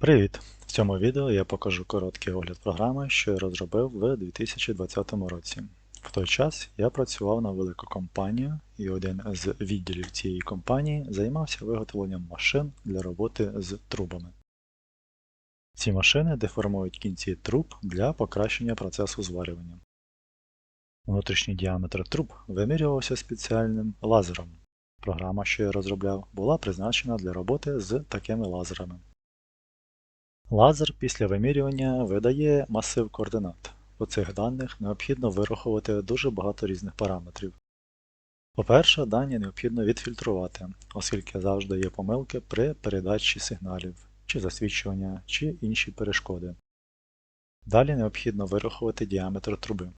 Привіт! В цьому відео я покажу короткий огляд програми, що я розробив в 2020 році. В той час я працював на велику компанію, і один з відділів цієї компанії займався виготовленням машин для роботи з трубами. Ці машини деформують кінці труб для покращення процесу зварювання. Внутрішній діаметр труб вимірювався спеціальним лазером. Програма, що я розробляв, була призначена для роботи з такими лазерами. Лазер після вимірювання видає масив координат. У цих даних необхідно вирахувати дуже багато різних параметрів. По-перше, дані необхідно відфільтрувати, оскільки завжди є помилки при передачі сигналів, чи засвідчування, чи інші перешкоди. Далі необхідно вирахувати діаметр труби.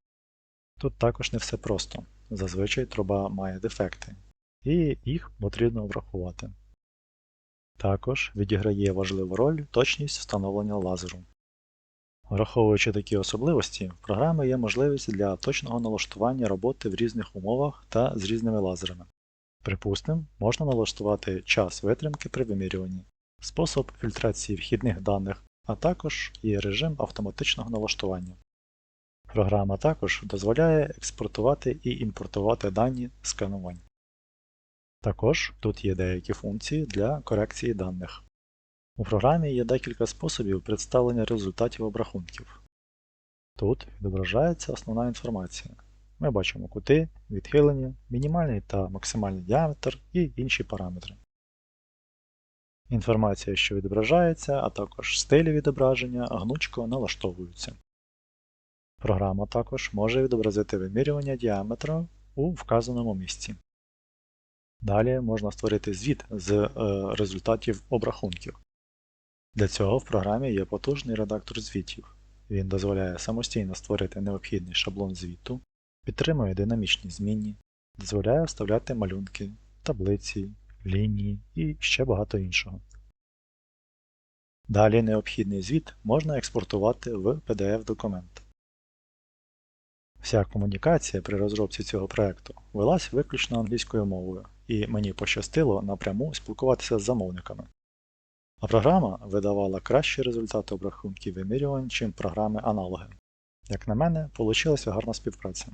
Тут також не все просто. Зазвичай труба має дефекти, і їх потрібно врахувати. Також відіграє важливу роль точність встановлення лазеру. Враховуючи такі особливості, в програмі є можливість для точного налаштування роботи в різних умовах та з різними лазерами. Припустимо, можна налаштувати час витримки при вимірюванні, спосіб фільтрації вхідних даних, а також є режим автоматичного налаштування. Програма також дозволяє експортувати і імпортувати дані сканувань. Також тут є деякі функції для корекції даних. У програмі є декілька способів представлення результатів обрахунків. Тут відображається основна інформація. Ми бачимо кути, відхилення, мінімальний та максимальний діаметр і інші параметри. Інформація, що відображається, а також стилі відображення гнучко налаштовуються. Програма також може відобразити вимірювання діаметра у вказаному місці. Далі можна створити звіт з е, результатів обрахунків. Для цього в програмі є потужний редактор звітів. Він дозволяє самостійно створити необхідний шаблон звіту, підтримує динамічні змінні, дозволяє вставляти малюнки, таблиці, лінії і ще багато іншого. Далі необхідний звіт можна експортувати в PDF-документ. Вся комунікація при розробці цього проекту велась виключно англійською мовою, і мені пощастило напряму спілкуватися з замовниками. А програма видавала кращі результати обрахунків вимірювань, чим програми аналоги. Як на мене, получилася гарна співпраця.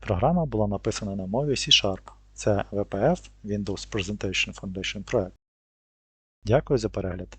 Програма була написана на мові C-Sharp. Це WPF Windows Presentation Foundation Project. Дякую за перегляд.